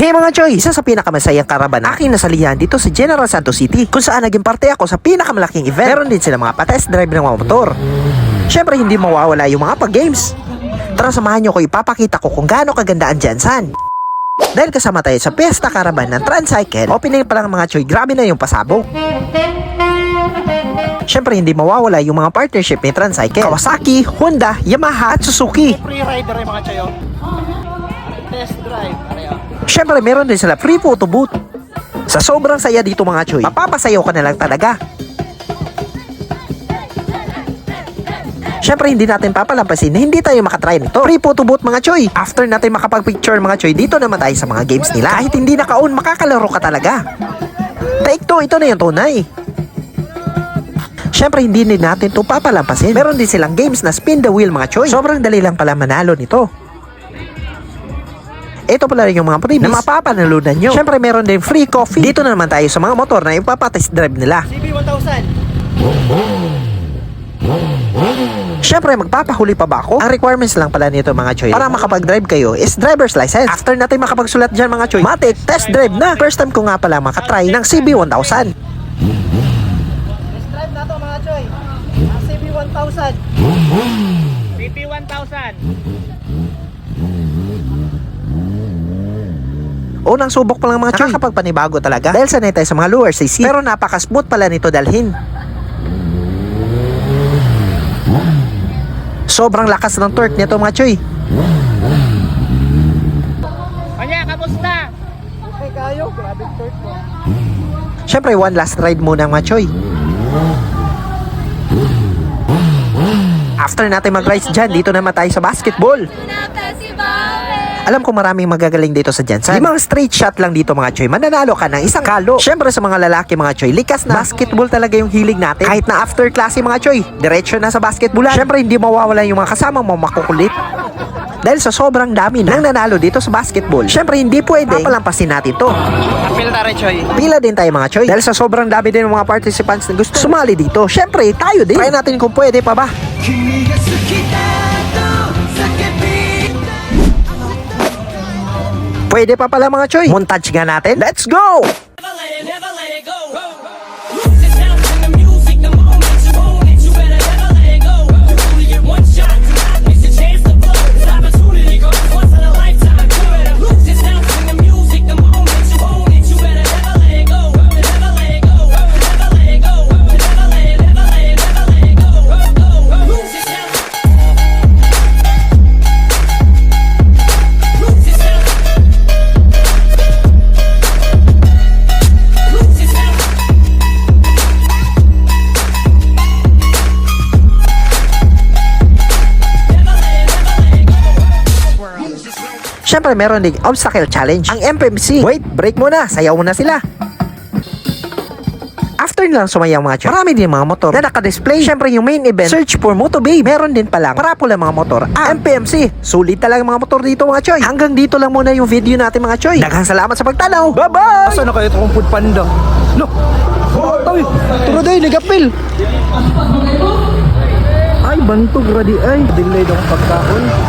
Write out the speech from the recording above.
Hey mga Choy, isa sa pinakamasayang karaban na aking nasalihan dito sa General Santos City kung saan naging parte ako sa pinakamalaking event. Meron din sila mga patest drive ng mga motor. Siyempre hindi mawawala yung mga pag-games. Tara samahan nyo ko ipapakita ko kung gaano kaganda ang Jansan. Dahil kasama tayo sa Pesta Caravan ng Transcycle, opening pa lang mga Choy, grabe na yung pasabog. Siyempre hindi mawawala yung mga partnership ni Transcycle. Kawasaki, Honda, Yamaha at Suzuki. Free rider yung mga chayo. Test drive. Pareho. Siyempre, meron din sila free photo booth. Sa sobrang saya dito mga choy, mapapasayaw ka na lang talaga. Siyempre, hindi natin papalampasin na hindi tayo makatry nito. Free photo booth mga choy. After natin makapag-picture mga choy, dito naman tayo sa mga games nila. Kahit hindi naka-on, makakalaro ka talaga. Take two, ito na yung tunay. Siyempre, hindi din natin ito papalampasin. Meron din silang games na spin the wheel mga choy. Sobrang dali lang pala manalo nito. Ito pala rin yung mga freebies na mapapanalunan nyo. Siyempre, meron din free coffee. Dito na naman tayo sa mga motor na ipapatest drive nila. CB1000. Siyempre, magpapahuli pa ba ako? Ang requirements lang pala nito mga choy para makapag-drive kayo is driver's license. After natin makapagsulat dyan mga choy, matik, test drive na. First time ko nga pala makatry ng CB1000. Test drive na to mga choy. Ang CB1000. CB1000. Unang subok pa lang mga choy. Nakakapagpanibago talaga. Dahil sanay tayo sa mga lower CC. Pero napaka-smooth pala nito dalhin. Sobrang lakas ng torque nito mga choy. Kanya, kamusta? Okay kayo. Grabe torque ko. Siyempre, one last ride muna mga choy. After natin mag-rides dyan, dito naman tayo sa basketball. Alam ko maraming magagaling dito sa Jansan. Limang straight shot lang dito mga choy. Mananalo ka ng isang kalo. Siyempre sa mga lalaki mga choy, likas na. Basketball talaga yung hilig natin. Kahit na after klase mga choy, diretso na sa basketballan. Siyempre hindi mawawala yung mga kasama mo makukulit. Dahil sa sobrang dami na nang nanalo dito sa basketball, syempre hindi pwede papalampasin natin to. Na rin choy. Pila din tayo mga choy. Dahil sa sobrang dami din ng mga participants na gusto sumali dito, syempre tayo din. Try natin kung pwede pa ba. Pwede pa pala mga choy. Montage nga natin. Let's go! Syempre meron din obstacle challenge. Ang MPMC. Wait, break muna. Sayaw muna sila. After nilang sumayaw mga choy, marami din mga motor na naka-display. Syempre yung main event, search for Moto Babe. Meron din palang parapula mga motor. Ah, MPMC. Sulit talaga mga motor dito mga choy. Hanggang dito lang muna yung video natin mga choy. Daghang salamat sa pagtanaw. Bye-bye! Asa na kayo itong food panda? Look! Tawi! Turo day, nagapil! Ay, bantog radi ay. Delay daw pagkaon.